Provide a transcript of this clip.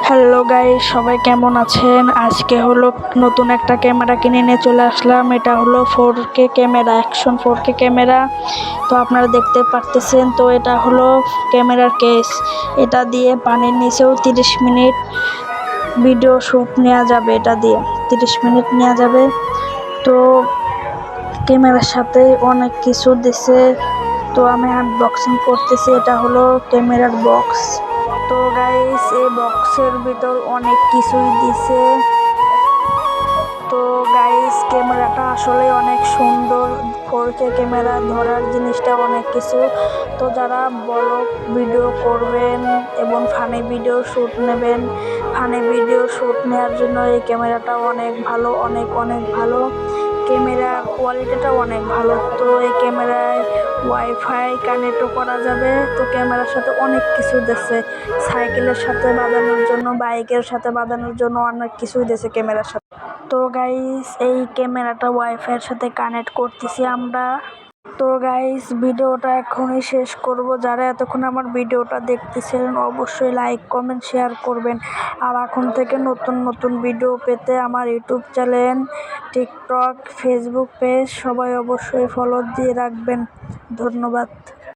Hello guys, সবাই কেমন আছেন? আজকে হলো নতুন একটা ক্যামেরা কিনে নিয়ে চলে আসলাম। এটা হলো four K camera action four K camera. তো আপনারা দেখতে পারতেছেন, তো এটা হলো ক্যামেরার কেস এটা দিয়ে পানির নিচেও তিরিশ মিনিট ভিডিও শ্যুট নেওয়া যাবে, এটা দিয়ে তিরিশ মিনিট নেওয়া যাবে। তো ক্যামেরার সাথে অনেক কিছু দিছে। তো আমি আনবক্সিং করতেছি, এটা হলো ক্যামেরার বক্স তো গাইস এই বক্সের ভিতর অনেক কিছুই দিছে। তো গাইস ক্যামেরাটা আসলে অনেক সুন্দর। ফোর কে ক্যামেরা ধরার জিনিসটা অনেক কিছু। তো যারা বড় ভিডিও করবেন এবং ফানি ভিডিও শ্যুট নেবেন ফানি ভিডিও শ্যুট নেওয়ার জন্য এই ক্যামেরাটা অনেক ভালো, অনেক অনেক ভালো। ক্যামেরার কোয়ালিটিটা অনেক ভালো। তো এই ক্যামেরায় ওয়াইফাই কানেক্টও করা যাবে। তো ক্যামেরার সাথে অনেক কিছু দিচ্ছে সাইকেলের সাথে বাঁধানোর জন্য, বাইকের সাথে বাঁধানোর জন্য অনেক কিছুই দিয়েছে ক্যামেরার সাথে। তো গাইস এই ক্যামেরাটা ওয়াইফাইয়ের সাথে কানেক্ট করতেছি আমরা। তো গাইস ভিডিওটা এখনই শেষ করব। যারা এতক্ষণ আমার ভিডিওটা দেখতেছিলেন, অবশ্যই লাইক কমেন্ট শেয়ার করবেন। আর এখন থেকে নতুন নতুন ভিডিও পেতে আমার YouTube channel TikTok Facebook page সবাই অবশ্যই ফলো দিয়ে রাখবেন। ধন্যবাদ।